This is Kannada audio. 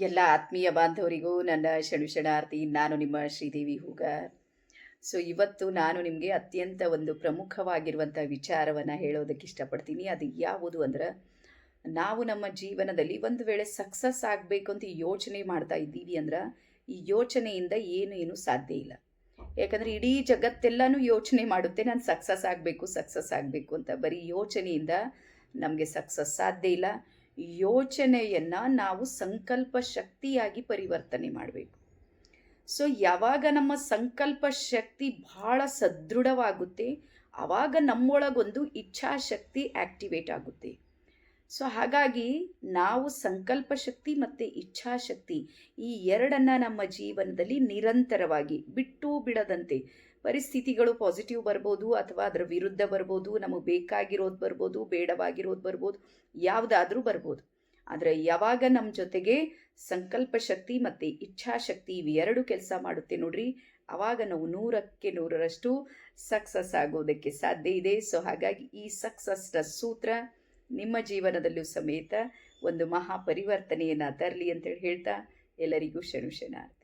ಎಲ್ಲ ಆತ್ಮೀಯ ಬಾಂಧವರಿಗೂ ನನ್ನ ಶಣುಷಣಾರ್ಥಿ ನಾನು ನಿಮ್ಮ ಶ್ರೀದೇವಿ ಹೂಗಾರ್. ಸೊ ಇವತ್ತು ನಾನು ನಿಮಗೆ ಅತ್ಯಂತ ಒಂದು ಪ್ರಮುಖವಾಗಿರುವಂಥ ವಿಚಾರವನ್ನು ಹೇಳೋದಕ್ಕೆ ಇಷ್ಟಪಡ್ತೀನಿ. ಅದು ಯಾವುದು ಅಂದ್ರೆ, ನಾವು ನಮ್ಮ ಜೀವನದಲ್ಲಿ ಒಂದು ವೇಳೆ ಸಕ್ಸಸ್ ಆಗಬೇಕು ಅಂತ ಯೋಚನೆ ಮಾಡ್ತಾ ಇದ್ದೀವಿ ಅಂದ್ರೆ, ಈ ಯೋಚನೆಯಿಂದ ಏನು ಏನು ಸಾಧ್ಯ ಇಲ್ಲ. ಯಾಕಂದರೆ ಇಡೀ ಜಗತ್ತೆಲ್ಲನೂ ಯೋಚನೆ ಮಾಡುತ್ತೆ, ನಾನು ಸಕ್ಸಸ್ ಆಗಬೇಕು ಸಕ್ಸಸ್ ಆಗಬೇಕು ಅಂತ. ಬರೀ ಯೋಚನೆಯಿಂದ ನಮಗೆ ಸಕ್ಸಸ್ ಸಾಧ್ಯ ಇಲ್ಲ. ಯೋಚನೆಯನ್ನು ನಾವು ಸಂಕಲ್ಪ ಶಕ್ತಿಯಾಗಿ ಪರಿವರ್ತನೆ ಮಾಡಬೇಕು. ಸೊ ಯಾವಾಗ ನಮ್ಮ ಸಂಕಲ್ಪ ಶಕ್ತಿ ಬಹಳ ಸದೃಢವಾಗುತ್ತೆ ಆವಾಗ ನಮ್ಮೊಳಗೊಂದು ಇಚ್ಛಾಶಕ್ತಿ ಆ್ಯಕ್ಟಿವೇಟ್ ಆಗುತ್ತೆ. ಸೊ ಹಾಗಾಗಿ ನಾವು ಸಂಕಲ್ಪ ಶಕ್ತಿ ಮತ್ತು ಇಚ್ಛಾಶಕ್ತಿ ಈ ಎರಡನ್ನು ನಮ್ಮ ಜೀವನದಲ್ಲಿ ನಿರಂತರವಾಗಿ ಬಿಟ್ಟು ಬಿಡದಂತೆ ಪರಿಸ್ಥಿತಿಗಳು ಪಾಸಿಟಿವ್ ಬರ್ಬೋದು ಅಥವಾ ಅದರ ವಿರುದ್ಧ ಬರ್ಬೋದು, ನಮಗೆ ಬೇಕಾಗಿರೋದು ಬರ್ಬೋದು, ಬೇಡವಾಗಿರೋದು ಬರ್ಬೋದು, ಯಾವುದಾದ್ರೂ ಬರ್ಬೋದು. ಆದರೆ ಯಾವಾಗ ನಮ್ಮ ಜೊತೆಗೆ ಸಂಕಲ್ಪ ಶಕ್ತಿ ಮತ್ತು ಇಚ್ಛಾಶಕ್ತಿ ಇವೆರಡು ಕೆಲಸ ಮಾಡುತ್ತೆ ನೋಡ್ರಿ ಆವಾಗ ನಾವು ನೂರಕ್ಕೆ ನೂರರಷ್ಟು ಸಕ್ಸಸ್ ಆಗೋದಕ್ಕೆ ಸಾಧ್ಯ ಇದೆ. ಸೊ ಹಾಗಾಗಿ ಈ ಸಕ್ಸಸ್ನ ಸೂತ್ರ ನಿಮ್ಮ ಜೀವನದಲ್ಲೂ ಸಮೇತ ಒಂದು ಮಹಾ ಪರಿವರ್ತನೆಯನ್ನು ತರಲಿ ಅಂತೇಳಿ ಹೇಳ್ತಾ ಎಲ್ಲರಿಗೂ ಶನು ಶರಣಾರ್ಥಿ